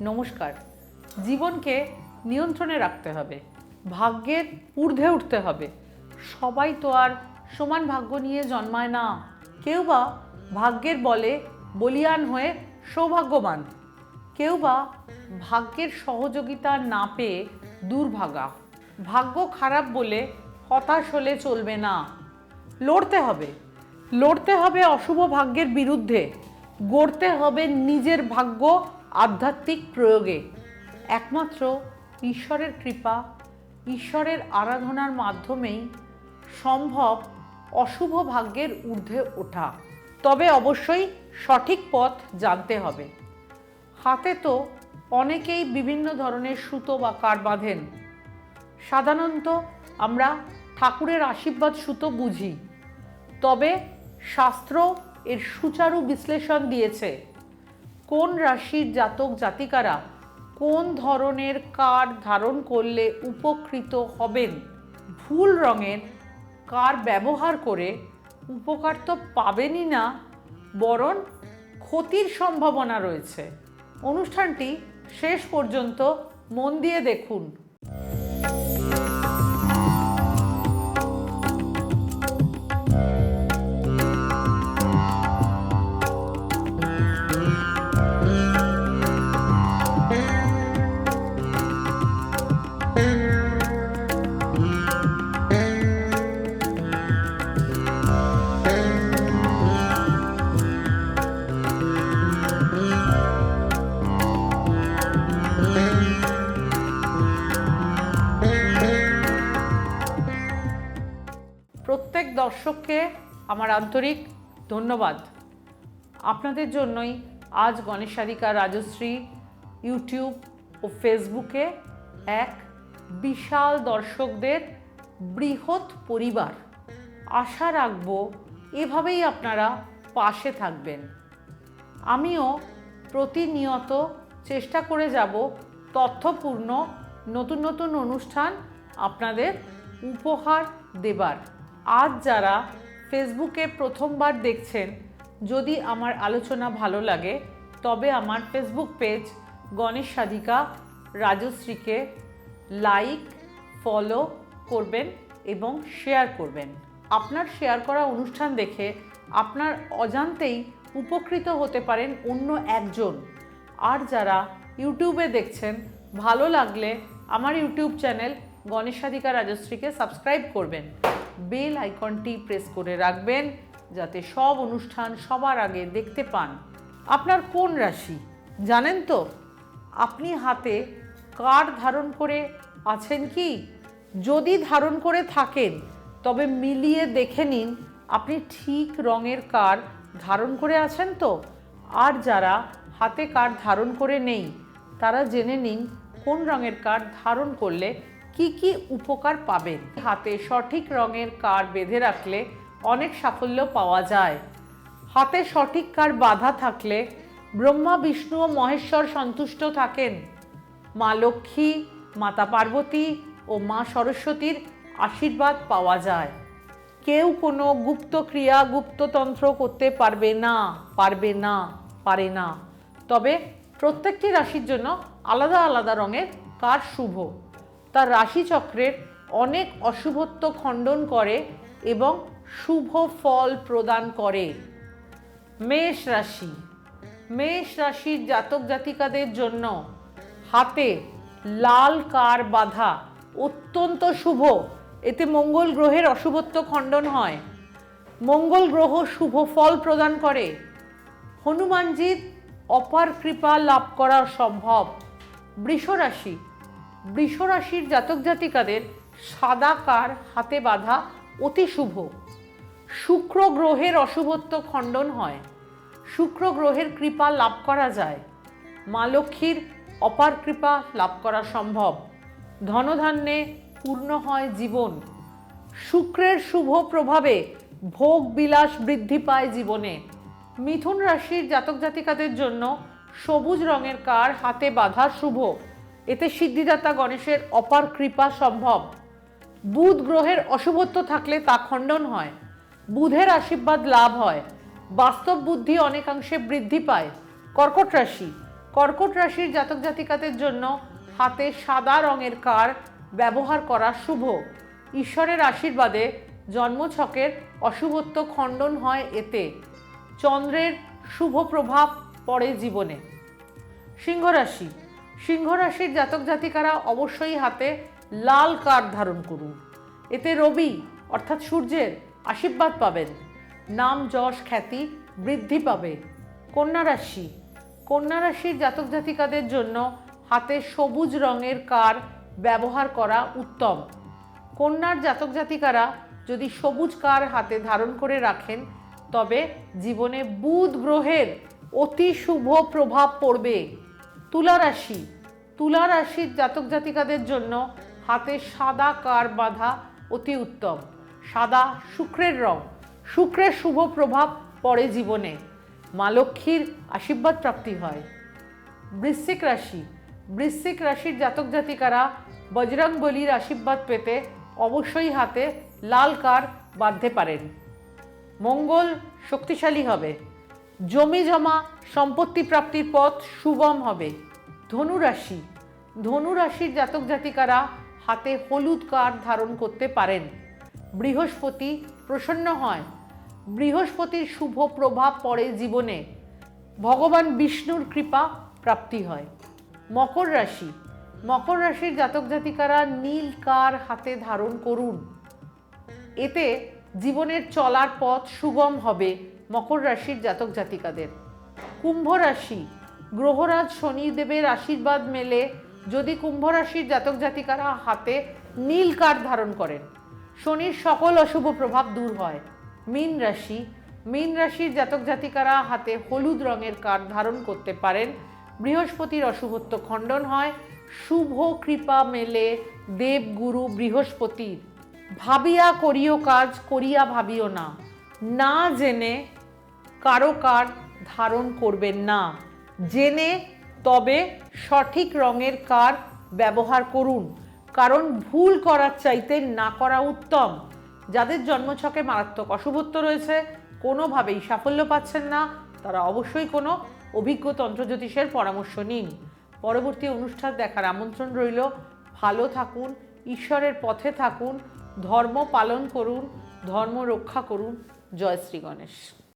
নমস্কার। জীবনকে নিয়ন্ত্রণে রাখতে হবে, ভাগ্যের ঊর্ধ্বে উঠতে হবে। সবাই তো আর সমান ভাগ্য নিয়ে জন্মায় না। কেউ বা ভাগ্যের বলে বলিয়ান হয়ে সৌভাগ্যবান। কেউ বা ভাগ্যের সহযোগিতা না পেয়ে দুর্ভাগা। ভাগ্য খারাপ বলে হতাশ হলে চলবে না। লড়তে হবে লড়তে হবে অশুভ ভাগ্যের বিরুদ্ধে। গড়তে হবে নিজের ভাগ্য আধ্যাত্মিক প্রয়োগে একমাত্র ঈশ্বরের কৃপা, ঈশ্বরের আরাধনার মাধ্যমেই সম্ভব অশুভ ভাগ্যের ঊর্ধ্বে ওঠা। তবে অবশ্যই সঠিক পথ জানতে হবে। হাতে তো অনেকেই বিভিন্ন ধরনের সুতো বা কার বাঁধেন। সাধারণত আমরা ঠাকুরের আশীর্বাদ সুতো বুঝি। তবে শাস্ত্র এর সুচারু বিশ্লেষণ দিয়েছে কোন রাশির জাতক জাতিকারা কোন ধরনের কার ধারণ করলে উপকৃত হবেন? ভুল রঙের কার ব্যবহার করে উপকার তো পাবেনই না, বরং ক্ষতির সম্ভাবনা রয়েছে। অনুষ্ঠানটি শেষ পর্যন্ত মন দিয়ে দেখুন। দর্শককে আমার আন্তরিক ধন্যবাদ। আপনাদের জন্যই আজ গণেশ সাধিকা রাজশ্রী ইউটিউব ও ফেসবুকে এক বিশাল দর্শকদের বৃহৎ পরিবার। আশা রাখব এভাবেই আপনারা পাশে থাকবেন। আমিও প্রতিনিয়ত চেষ্টা করে যাব তথ্যপূর্ণ, নতুন নতুন অনুষ্ঠান আপনাদের উপহার দেবার। আজ যারা ফেসবুকে প্রথমবার দেখছেন, যদি আমার আলোচনা ভালো লাগে, তবে আমার ফেসবুক পেজ গণেশ সাধিকা রাজশ্রীকে লাইক, ফলো করবেন এবং শেয়ার করবেন। আপনার শেয়ার করা অনুষ্ঠান দেখে আপনার অজান্তেই উপকৃত হতে পারেন অন্য একজন। আর যারা ইউটিউবে দেখছেন, ভালো লাগলে আমার ইউটিউব চ্যানেল গণেশাধিকা রাজশ্রীকে সাবস্ক্রাইব করবেন। বেল আইকনটি প্রেস করে রাখবেন যাতে সব অনুষ্ঠান সবার আগে দেখতে পান। আপনার কোন রাশি? জানেন তো? আপনি হাতে কার ধারণ করে আছেন কি? যদি ধারণ করে থাকেন, তবে মিলিয়ে দেখে নিন আপনি ঠিক রঙের কার ধারণ করে আছেন তো? আর যারা হাতে কার ধারণ করে নেই, তারা জেনে নিন কোন রঙের কার ধারণ করলে কি কি উপকার পাবেন? হাতে সঠিক রঙের কার বেঁধে রাখলে অনেক সাফল্য পাওয়া যায়। হাতে সঠিক কার বাধা থাকলে ব্রহ্মা, বিষ্ণু ও মহেশ্বর সন্তুষ্ট থাকেন। মা লক্ষ্মী, মাতা পার্বতী ও মা সরস্বতীর আশীর্বাদ পাওয়া যায়। কেউ কোনো গুপ্ত ক্রিয়া, গুপ্ততন্ত্র করতে পারবে না পারবে না, পারে না। তবে প্রত্যেকটি রাশির জন্য আলাদা আলাদা রঙের কার শুভ। তার রাশিচক্রের অনেক অশুভত্ব খণ্ডন করে এবং শুভ ফল প্রদান করে। মেষ রাশি। মেষ রাশির জাতক জাতিকাদের জন্য হাতে লাল কার বাধা অত্যন্ত শুভ। এতে মঙ্গল গ্রহের অশুভত্ব খণ্ডন হয়। মঙ্গল গ্রহ শুভ ফল প্রদান করে। হনুমানজির অপার কৃপা লাভ করা সম্ভব। বৃষরাশি। বৃষরাশির জাতক জাতিকাদের সাদা কার হাতে বাঁধা অতি শুভ। শুক্র গ্রহের অশুভত্ব খণ্ডন হয়। শুক্র গ্রহের কৃপা লাভ করা যায়। মা লক্ষ্মীর অপার কৃপা লাভ করা সম্ভব। ধনধান্যে পূর্ণ হয় জীবন। শুক্রের শুভ প্রভাবে ভোগ বিলাস বৃদ্ধি পায় জীবনে। মিথুন রাশির জাতক জাতিকাদের জন্য সবুজ রঙের কার হাতে বাঁধা শুভ। এতে সিদ্ধিদাতা গণেশের অপার কৃপা সম্ভব। বুধ গ্রহের অশুভত্ব থাকলে তা খণ্ডন হয়। বুধের আশীর্বাদ লাভ হয়। বাস্তব বুদ্ধি অনেকাংশে বৃদ্ধি পায়। কর্কট রাশি। কর্কট রাশির জাতক জাতিকাদের জন্য হাতে সাদা রঙের কার ব্যবহার করা শুভ। ঈশ্বরের আশীর্বাদে জন্মছকের অশুভত্ব খণ্ডন হয় এতে। চন্দ্রের শুভ প্রভাব পড়ে জীবনে। সিংহ রাশি সিংহ রাশির জাতক জাতিকারা অবশ্যই হাতে লাল কার্ড ধারণ করুন। এতে রবি, অর্থাৎ সূর্যের, আশীর্বাদ পাবেন। নাম, যশ, খ্যাতি বৃদ্ধি পাবে। কন্যা রাশি, কন্যা রাশির জাতক জাতিকাদের জন্য হাতে সবুজ রঙের কার ব্যবহার করা উত্তম। কন্যার জাতক জাতিকারা যদি সবুজ কার হাতে ধারণ করে রাখেন, তবে জীবনে বুধ গ্রহের অতি শুভ প্রভাব পড়বে। তুলা রাশি তুলা রাশির জাতক জাতিকাদের জন্য হাতে সাদা কার বাঁধা অতি উত্তম। সাদা শুক্রের রং। শুক্রের শুভ প্রভাব পড়ে জীবনে। মা লক্ষ্মীর আশীর্বাদ প্রাপ্তি হয়। বৃশ্চিক রাশি। বৃশ্চিক রাশির জাতক জাতিকারা বজরং বলির আশীর্বাদ পেতে অবশ্যই হাতে লাল কার বাঁধতে পারেন। মঙ্গল শক্তিশালী হবে। জমি জমা, সম্পত্তি প্রাপ্তির পথ সুগম হবে। ধনুরাশি ধনুরাশির ধনু জাতক জাতিকারা হাতে হলুদ কার ধারণ করতে পারেন। বৃহস্পতি প্রসন্ন হয়। বৃহস্পতির শুভ প্রভাব পড়ে জীবনে। ভগবান বিষ্ণুর কৃপা প্রাপ্তি হয়। মকর রাশি। মকর রাশির জাতক জাতিকারা নীল কার হাতে ধারণ করুন। এতে জীবনের চলার পথ সুগম হবে। মকর রাশির জাতক জাতিকাদের। কুম্ভ রাশি, গ্রহরাজ শনিদেবের আশীর্বাদ মেলে যদি কুম্ভ রাশির জাতক জাতিকারা হাতে নীল কার্ড ধারণ করেন। শনির সকল অশুভ প্রভাব দূর হয়। মীন রাশি, মীন রাশির জাতক জাতিকারা হাতে হলুদ রঙের কার্ড ধারণ করতে পারেন। বৃহস্পতির অশুভত্ব খণ্ডন হয়। শুভ কৃপা মেলে দেবগুরু বৃহস্পতির। ভাবিয়া করিও কাজ, করিয়া ভাবিও না। না জেনে কারও কার ধারণ করবেন না। জেনে তবে সঠিক রঙের কার ব্যবহার করুন। কারণ ভুল করার চাইতে না করা উত্তম। যাদের জন্মছকে মারাত্মক অশুভত্ব রয়েছে, কোনোভাবেই সাফল্য পাচ্ছেন না। তারা অবশ্যই কোনো অভিজ্ঞ তন্ত্রজ্যোতিষের পরামর্শ নিন। পরবর্তী অনুষ্ঠান দেখার আমন্ত্রণ রইল। ভালো থাকুন, ঈশ্বরের পথে থাকুন, ধর্ম পালন করুন, ধর্ম রক্ষা করুন। জয় শ্রী গণেশ।